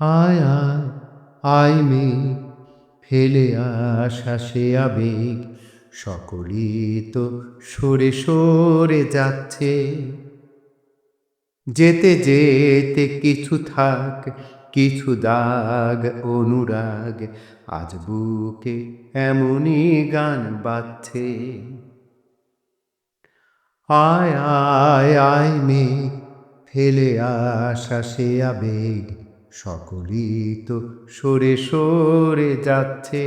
আয় আয় আয় মেঘ, ফেলে আসা সে আবেগ, সকলই তো সরে সরে যাচ্ছে। যেতে যেতে কিছু থাক, কিছু দাগ, অনুরাগ, আজ বুকে এমনই গান বাজছে। আয় আয় আয় মে ফেলে আসা সে আবেগ সকলই তো সরে সরে যাচ্ছে।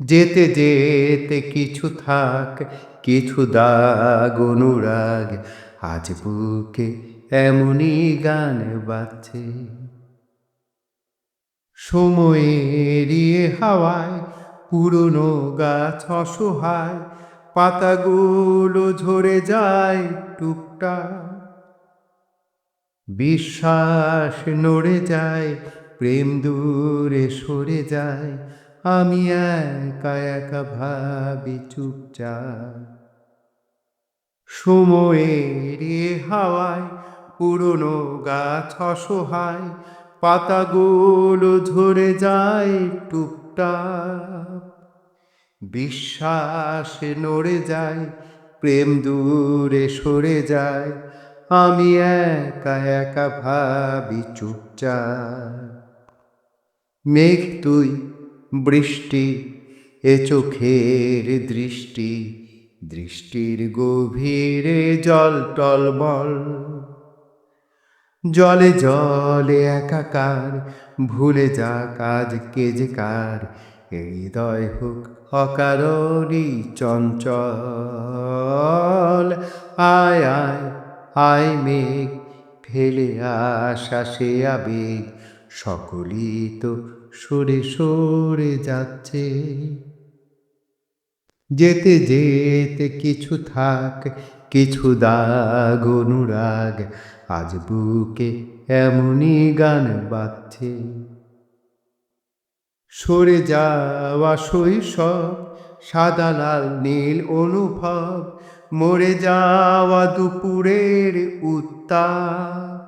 যেতে যেতে কিছু থাক, কিছু দাগ, অনুরাগ, আজ বুকে এমনই গান বাজছে। সময়েরিয়ে হাওয়ায় পুরনো গাছ অসহায়, পাতাগুলো ঝরে যায় টুকটাক। বিশ্বাস নড়ে যায়, প্রেম দূরে সরে যায়। আমি একা একা ভাবি চুপচাপ। সময়ের হাওয়ায় পুরনো গাছ অসহায়, পাতাগুলো ঝরে যায় টুকটাক বিশ্বাস নড়ে যায়, প্রেম দূরে সরে যায়। আমি একা একা ভাবি চুপচাপ। মেঘ তুই বৃষ্টি, এ চোখের দৃষ্টি, দৃষ্টির গভীরে জল টলমল। জলে জলে একাকার, ভুলে যা কাজ কে যে কার, হৃদয় হোক অকারণই চঞ্চল। আয় আয় আয় মেঘ, ফেলে আসা সে আবেগ, সকলই তো সরে সরে যাচ্ছে। যেতে যেতে কিছু থাক, কিছু দাগ, অনুরাগ, আজ বুকে এমনই গান বাজছে। সরে যাওয়া শৈশব, সাদা লাল, নীল অনুভব মরে যাওয়া দুপুরের উত্তাপ।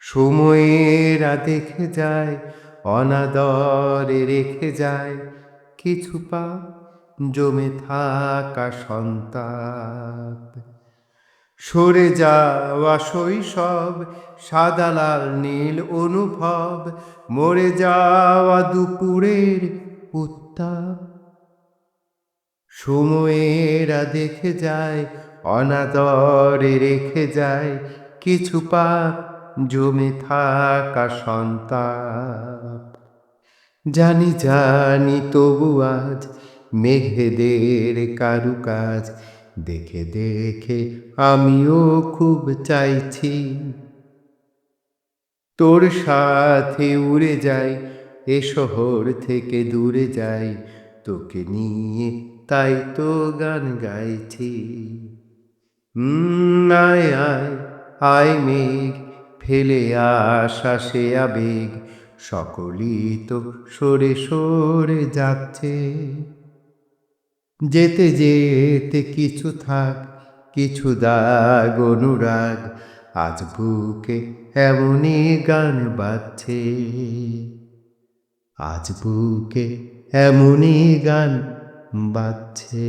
সময়েরা দেখে যায়, অনাদরে রেখে যায়, কিছু পা জমে থাকা সন্তাপ। সরে যাওয়া শৈশব, সাদা লাল নীল অনুভব, মরে যাওয়া দুপুরের উত্তাপ। সময়েরা দেখে যায়, অনাদরে রেখে যায়। কিছু পাপ জমে থাকা সন্তাপ। জানি জানি তবু আজ মেঘেদের কারুকাজ। দেখে দেখে আমিও খুব চাইছি। তোর সাথে উড়ে যাই, এ শহর থেকে দূরে যাই। তোকে নিয়ে তাই তো গান গাইছি। আয় আয় আয় মেঘ, ফেলে আসা সে আবেগ, সকলই তো সরে সরে যাচ্ছে। যেতে যেতে কিছু থাক, কিছু দাগ, অনুরাগ, আজ বুকে এমনই গান বাজছে। আজ বুকে এমনই গান বাজছে